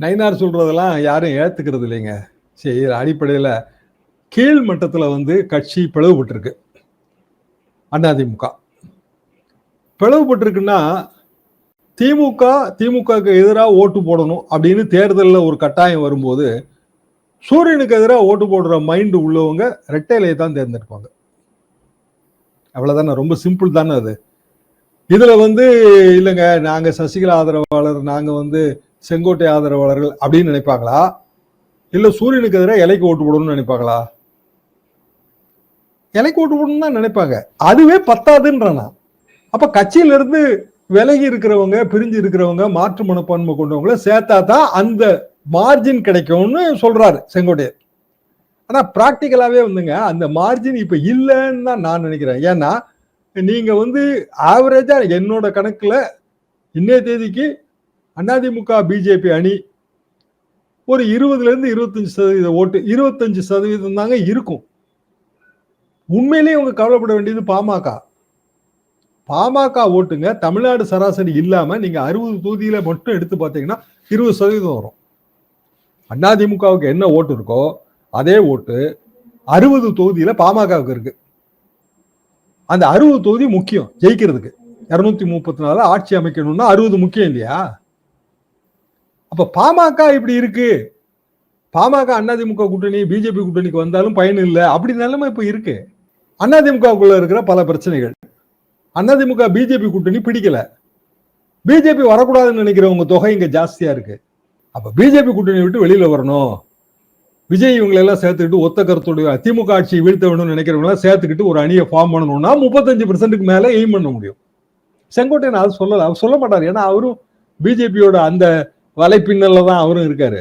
நயினார் சொல்றதெல்லாம் யாரும் ஏத்துக்கிறது இல்லைங்க. சரி அடிப்படையில் கீழ் மட்டத்தில் வந்து கட்சி பிளவுபட்டிருக்கு. அதிமுக பிளவுபட்டிருக்குன்னா திமுக திமுகவுக்கு எதிராக ஓட்டு போடணும் அப்படின்னு தேர்தலில் ஒரு கட்டாயம் வரும்போது சூரியனுக்கு எதிராக ஓட்டு போடுற மைண்டு உள்ளவங்க ரெட்டையிலையை தான் தேர்ந்தெடுப்பாங்க. அவ்வளோதானே ரொம்ப சிம்பிள் தானே அது. இதில் வந்து இல்லைங்க நாங்கள் சசிகலா ஆதரவாளர் நாங்கள் வந்து செங்கோட்டை ஆதரவாளர்கள் அப்படின்னு நினைப்பாங்களா? இல்லை சூரியனுக்கு எதிராக இலைக்கு ஓட்டு போடணும்னு நினைப்பாங்களா? இலைக்கு ஓட்டு போடணும்னு தான் நினைப்பாங்க. அதுவே பத்தாதுன்றனா? அப்போ கட்சியிலிருந்து விலகி இருக்கிறவங்க பிரிஞ்சு இருக்கிறவங்க மாற்று மனப்பான்மை கொண்டவங்கள சேர்த்தா தான் அந்த மார்ஜின் கிடைக்கும்னு சொல்றாரு செங்கோட்டையர் ஆனால் ப்ராக்டிக்கலாகவே வந்துங்க அந்த மார்ஜின் இப்போ இல்லைன்னு தான் நான் நினைக்கிறேன். ஏன்னா நீங்கள் வந்து ஆவரேஜாக என்னோட கணக்கில் இன்னைய தேதிக்கு அதிமுக பிஜேபி அணி ஒரு இருபதுலேருந்து இருபத்தஞ்சு சதவீத ஓட்டு இருபத்தஞ்சு சதவீதம் தாங்க இருக்கும். உண்மையிலேயே அவங்க கவலைப்பட வேண்டியது பாமக. பாமக ஓட்டுங்க தமிழ்நாடு சராசரி இல்லாமல் நீங்கள் அறுபது தொகுதியில் மட்டும் எடுத்து பார்த்தீங்கன்னா இருபது சதவீதம் வரும். அதிமுகவுக்கு என்ன ஓட்டு இருக்கோ அதே ஓட்டு அறுபது தொகுதியில் பாமகவுக்கு இருக்கு. அந்த அறுபது தொகுதி முக்கியம் ஜெயிக்கிறதுக்கு. இரநூத்தி முப்பத்தி நாலு ஆட்சி அமைக்கணும்னா அறுபது முக்கியம் இல்லையா? அப்ப பாமக இப்படி இருக்கு. பாமக அதிமுக கூட்டணி பிஜேபி கூட்டணிக்கு வந்தாலும் பயன் இல்லை. அப்படி நிலைமை இப்ப இருக்கு. அதிமுகவுக்குள்ள இருக்கிற பல பிரச்சனைகள். அதிமுக பிஜேபி கூட்டணி பிடிக்கல. பிஜேபி வரக்கூடாதுன்னு நினைக்கிறவங்க தொகை இங்க ஜாஸ்தியா இருக்கு. அப்ப பிஜேபி கூட்டணி விட்டு வெளியில வரணும். விஜய் இவங்களெல்லாம் சேர்த்துக்கிட்டு ஒத்த கருத்துடைய திமுக ஆட்சியை வீழ்த்த வேணும்னு நினைக்கிறவங்க சேர்த்துக்கிட்டு ஒரு அணியை ஃபார்ம் பண்ணணும்னா முப்பத்தஞ்சு பெர்சென்ட்டுக்கு மேல எய்ம் பண்ண முடியும். செங்கோட்டையன் அது சொல்லல. அவர் சொல்ல மாட்டார். ஏன்னா அவரும் பிஜேபியோட அந்த வலைப்பின்னல்ல தான் அவரும் இருக்காரு.